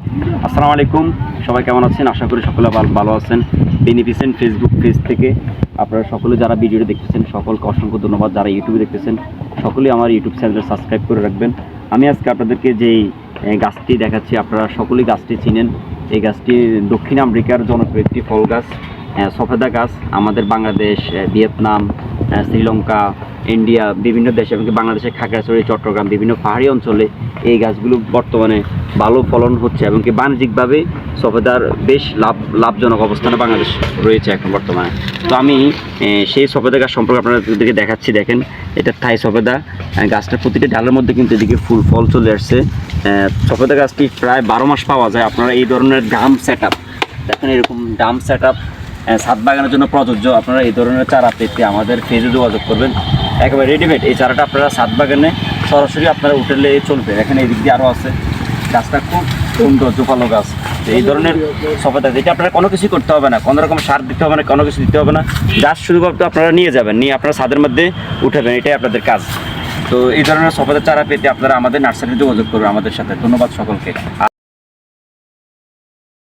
আসসালামু আলাইকুম। সবাই কেমন আছেন? আশা করি সকলে ভালো- আছেন। বেনিফিসেন্ট ফেসবুক পেজ থেকে আপনারা সকলে যারা ভিডিওটি দেখতেছেন, সকলকে অসংখ্য ধন্যবাদ। যারা ইউটিউবে দেখতেছেন সকলেই আমার ইউটিউব চ্যানেলটা সাবস্ক্রাইব করে রাখবেন। আমি আজকে আপনাদেরকে যেই গাছটি দেখাচ্ছি, আপনারা সকলেই গাছটি চিনেন। এই গাছটি দক্ষিণ আমেরিকার জনপ্রিয় একটি ফল গাছ সফেদা গাছ। আমাদের বাংলাদেশ ভিয়েতনাম শ্রীলঙ্কা, ইন্ডিয়া, বিভিন্ন দেশে এমনকি বাংলাদেশের খাগড়াছড়ি, চট্টগ্রাম, বিভিন্ন পাহাড়ি অঞ্চলে এই গাছগুলো বর্তমানে ভালো ফলন হচ্ছে এবং কি বাণিজ্যিকভাবে সফেদার বেশ লাভ, লাভজনক অবস্থানে বাংলাদেশ রয়েছে এখন বর্তমানে। তো আমি সেই সফেদা গাছ সম্পর্কে আপনাদেরকে দেখাচ্ছি, দেখেন, এটা থাই সফেদা গাছটার প্রতিটি ডালের মধ্যে কিন্তু এদিকে ফুল, ফল চলে আসছে। সফেদা গাছটি প্রায় বারো মাস পাওয়া যায়, আপনারা এই ধরনের ডাম সেট আপ দেখেন এরকম ডাম সেট আপ ছাদ বাগানের জন্য প্রযোজ্য, আপনারা এই ধরনের চারা পেতে আমাদের পেজে যোগাযোগ করবেন। একেবারে রেডিমেড এই চারাটা আপনারা ছাদ বাগানে সরাসরি আপনারা উঠেলে চলবে। এখানে এই দিক দিয়ে আরও আছে। গাছটা খুব সুন্দর জোপালো গাছ। এই ধরনের সফেদা এটা আপনারা কোনো কিছু করতে হবে না। কোনো রকম সার দিতে হবে না, কোনো কিছু দিতে হবে না। গাছ শুধুমাত্র আপনারা নিয়ে যাবেন, নিয়ে আপনারা ছাদের মধ্যে উঠাবেন, এটাই আপনাদের কাজ। তো এই ধরনের সফলতা চারা পেতে আপনারা আমাদের নার্সারিতে যোগাযোগ করবেন আমাদের সাথে। ধন্যবাদ সকলকে।